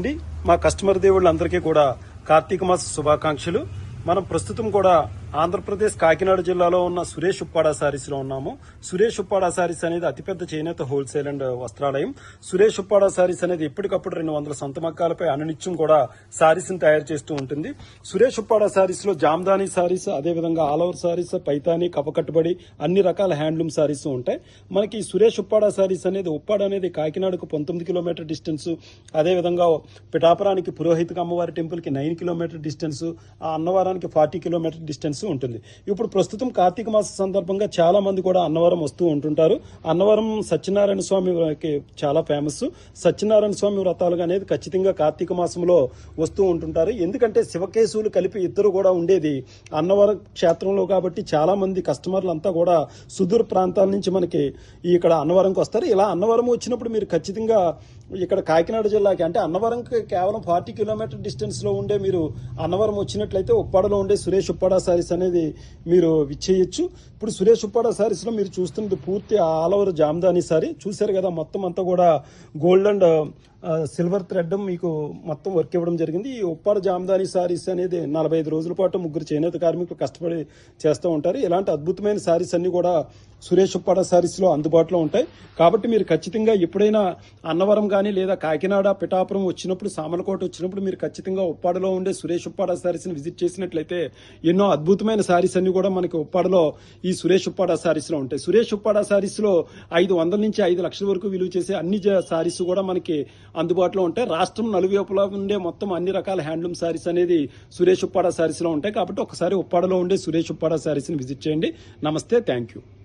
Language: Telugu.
అండి మా కస్టమర్ దేవుళ్ళందరికీ కూడా కార్తీక మాస శుభాకాంక్షలు. మనం ప్రస్తుతం కూడా ఆంధ్రప్రదేశ్ కాకినాడ జిల్లాలో ఉన్న సురేష్ ఉప్పాడ సారీస్లో ఉన్నాము. సురేష్ ఉప్పాడ సారీస్ అనేది అతిపెద్ద చేనేత హోల్సేల్ అండ్ వస్త్రాలయం. సురేష్ ఉప్పాడ సారీస్ అనేది ఎప్పటికప్పుడు రెండు వందల సొంత మక్కాలపై అనునిత్యం కూడా సారీస్ని తయారు చేస్తూ ఉంటుంది. సురేష్ ఉప్పాడ సారీస్లో జామ్దాని సారీస్ అదేవిధంగా ఆల్ ఓవర్ సారీస్ పైతాని కపకట్టుబడి అన్ని రకాల హ్యాండ్లూమ్ సారీస్ ఉంటాయి. మనకి సురేష్ ఉప్పాడ సారీస్ అనేది ఉప్పాడ అనేది కాకినాడకు పంతొమ్మిది కిలోమీటర్ డిస్టెన్స్ అదేవిధంగా పిఠాపురానికి పురోహిత అమ్మవారి టెంపుల్కి నైన్ కిలోమీటర్ డిస్టెన్స్ ఆ అన్నవరానికి ఫార్టీ కిలోమీటర్ డిస్టెన్స్ ఉంటుంది. ఇప్పుడు ప్రస్తుతం కార్తీక మాస సందర్భంగా చాలా మంది కూడా అన్నవరం వస్తూ ఉంటుంటారు. అన్నవరం సత్యనారాయణ స్వామికి చాలా ఫేమస్ సత్యనారాయణ స్వామి వ్రతాలు అనేది ఖచ్చితంగా కార్తీక మాసంలో వస్తూ ఉంటుంటారు. ఎందుకంటే శివకేశవులు కలిపి ఇద్దరు కూడా ఉండేది అన్నవరం క్షేత్రంలో కాబట్టి చాలా మంది కస్టమర్లు అంతా కూడా సుదూర ప్రాంతాల నుంచి మనకి ఇక్కడ అన్నవరంకి వస్తారు. ఇలా అన్నవరం వచ్చినప్పుడు మీరు ఖచ్చితంగా ఇక్కడ కాకినాడ జిల్లాకి అంటే అన్నవరంకి కేవలం ఫార్టీ కిలోమీటర్ డిస్టెన్స్లో ఉండే మీరు అన్నవరం వచ్చినట్లయితే ఉప్పాడలో ఉండే సురేష్ ఉప్పాడ సారీస్ అనేది మీరు విచ్చేయచ్చు. ఇప్పుడు సురేష్ ఉప్పాడ సారీస్లో మీరు చూస్తున్నది పూర్తి ఆల్ ఓవర్ జామ్దాని సారీ. చూశారు కదా మొత్తం అంతా కూడా గోల్డ్ అండ్ సిల్వర్ థ్రెడ్ మీకు మొత్తం వర్క్ ఇవ్వడం జరిగింది. ఈ ఉప్పాడ జామ్దాని సారీస్ అనేది నలభై ఐదు రోజుల పాటు ముగ్గురు చేనేత కార్మికులు కష్టపడి చేస్తూ ఉంటారు. ఇలాంటి అద్భుతమైన సారీస్ అన్ని కూడా సురేష్ ఉప్పాడ శారీస్లో అందుబాటులో ఉంటాయి. కాబట్టి మీరు ఖచ్చితంగా ఎప్పుడైనా అన్నవరం కానీ లేదా కాకినాడ పిఠాపురం వచ్చినప్పుడు సామలకోట వచ్చినప్పుడు మీరు ఖచ్చితంగా ఉప్పాడలో ఉండే సురేష్ ఉప్పాడ సారీస్ని విజిట్ చేసినట్లయితే ఎన్నో అద్భుతమైన సారీస్ అన్ని కూడా మనకి ఉప్పాడలో ఈ సురేష్ ఉప్పాడ శారీస్లో ఉంటాయి. సురేష్ ఉప్పాడ శారీస్లో ఐదు వందల నుంచి ఐదు లక్షల వరకు విలువ చేసే అన్ని జ- సారీస్ కూడా మనకి అందుబాటులో ఉంటాయి. రాష్ట్రం నలువైపులా ఉండే మొత్తం అన్ని రకాల హ్యాండ్లూమ్ సారీస్ అనేది సురేష్ ఉప్పాడ శారీస్లో ఉంటాయి. కాబట్టి ఒకసారి ఉప్పాడలో ఉండే సురేష్ ఉప్పాడ శారీస్ని విజిట్ చేయండి. నమస్తే థ్యాంక్ యూ.